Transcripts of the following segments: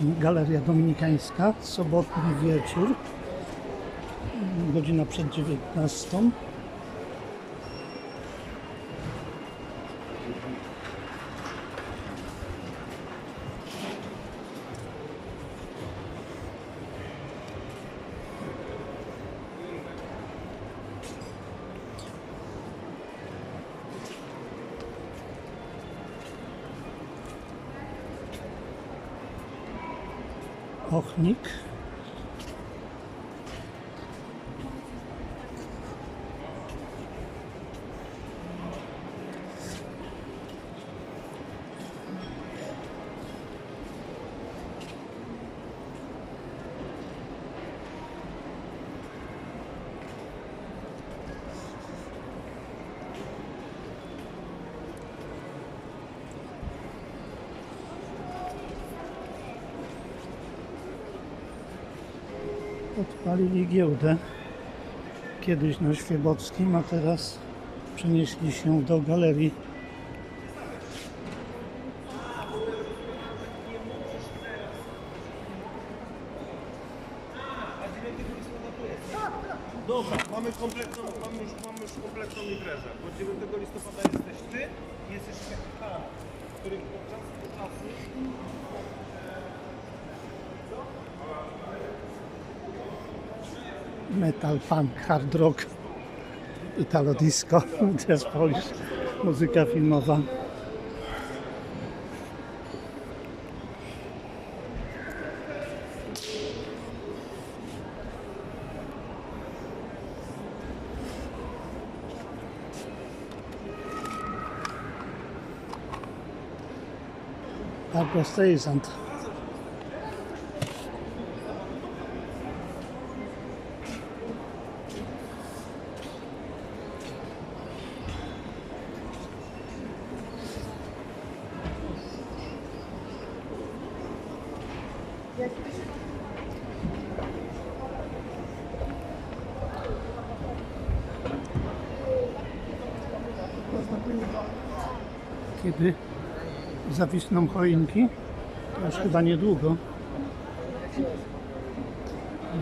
Galeria Dominikańska, sobotni wieczór, godzina przed 19. auch nichts. Odpalili giełdę kiedyś na Świebockim, a teraz przenieśli się do galerii. Dobra, mamy kompletną, mamy już, mamy już kompletną imprezę. Bo 9 listopada jesteś ty, jest jeszcze Karol, który podczas czasu Metal, punk, hard rock, italo disco, jazz polish, muzyka filmowa. Barbara Streisand. Kiedy zawisną choinki? To już chyba niedługo.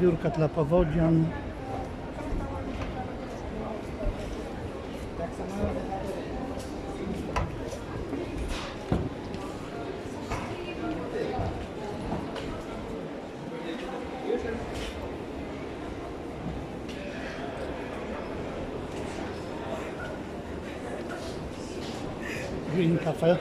Biurka dla powodzian. em café